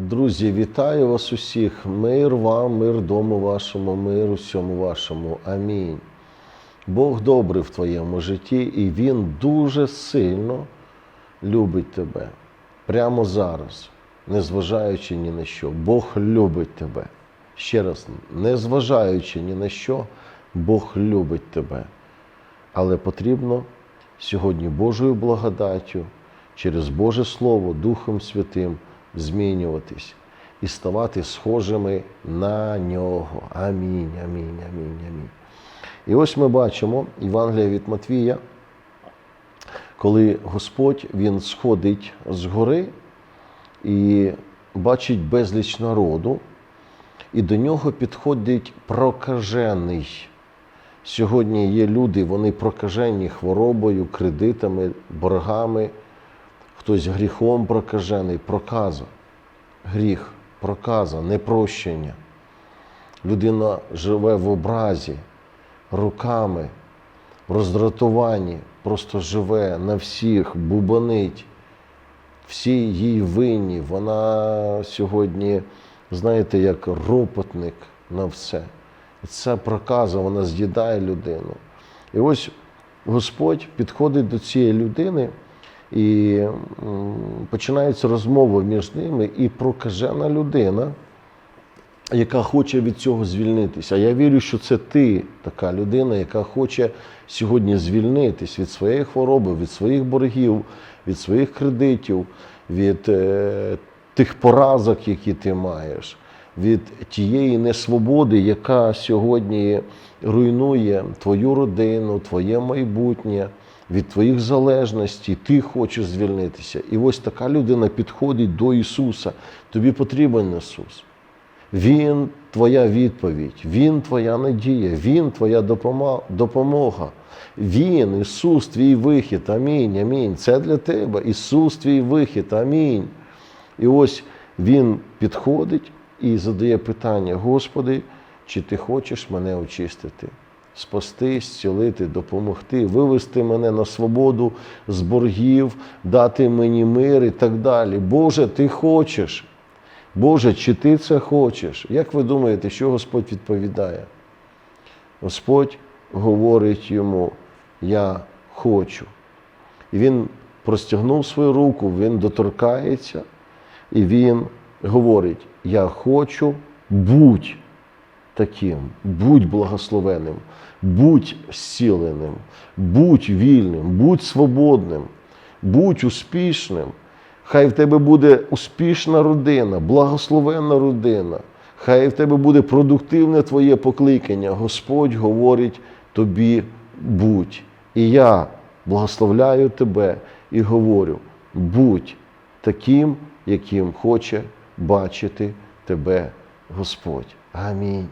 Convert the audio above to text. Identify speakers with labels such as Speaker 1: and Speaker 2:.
Speaker 1: Друзі, вітаю вас усіх. Мир вам, мир дому вашому, мир усьому вашому. Амінь. Бог добрий в твоєму житті, і Він дуже сильно любить тебе. Прямо зараз, незважаючи ні на що. Бог любить тебе. Ще раз, незважаючи ні на що, Бог любить тебе. Але потрібно сьогодні Божою благодаттю, через Боже Слово, Духом Святим змінюватись і ставати схожими на нього. Амінь, амінь, амінь, амінь. І ось ми бачимо Євангелія від Матвія, коли Господь Він сходить з гори і бачить безліч народу, і до нього підходить прокажений. Сьогодні є люди, вони прокажені хворобою, кредитами, боргами, хтось гріхом прокажений, проказа, гріх, проказа, непрощення. Людина живе в образі, руками, в роздратуванні, просто живе на всіх, бубонить. Всі їй винні. Вона сьогодні, знаєте, як ропотник на все. І ця проказа, вона з'їдає людину. І ось Господь підходить до цієї людини, і м, починається розмова між ними, і прокажена людина, яка хоче від цього звільнитися. А Я вірю, що це ти така людина, яка хоче сьогодні звільнитись від своєї хвороби, від своїх боргів, від своїх кредитів, від е, тих поразок, які ти маєш, від тієї несвободи, яка сьогодні руйнує твою родину, твоє майбутнє. Від твоїх залежностей ти хочеш звільнитися. І ось така людина підходить до Ісуса. Тобі потрібен Ісус. Він твоя відповідь, Він твоя надія, Він твоя допомога. Він, Ісус, твій вихід. Амінь. Амінь. Це для тебе. Ісус, твій вихід. Амінь. І ось Він підходить і задає питання: Господи, чи ти хочеш мене очистити? Спасти, зцілити, допомогти, вивести мене на свободу з боргів, дати мені мир і так далі. Боже, ти хочеш. Боже, чи ти це хочеш? Як ви думаєте, що Господь відповідає? Господь говорить йому: Я хочу. І він простягнув свою руку, він доторкається, і він говорить: Я хочу, будь таким, будь благословенним, будь зціленим, будь вільним, будь свободним, будь успішним. Хай в тебе буде успішна родина, благословенна родина. Хай в тебе буде продуктивне твоє покликання. Господь говорить тобі будь. І я благословляю тебе і говорю: будь таким, яким хоче бачити тебе Господь. Амінь.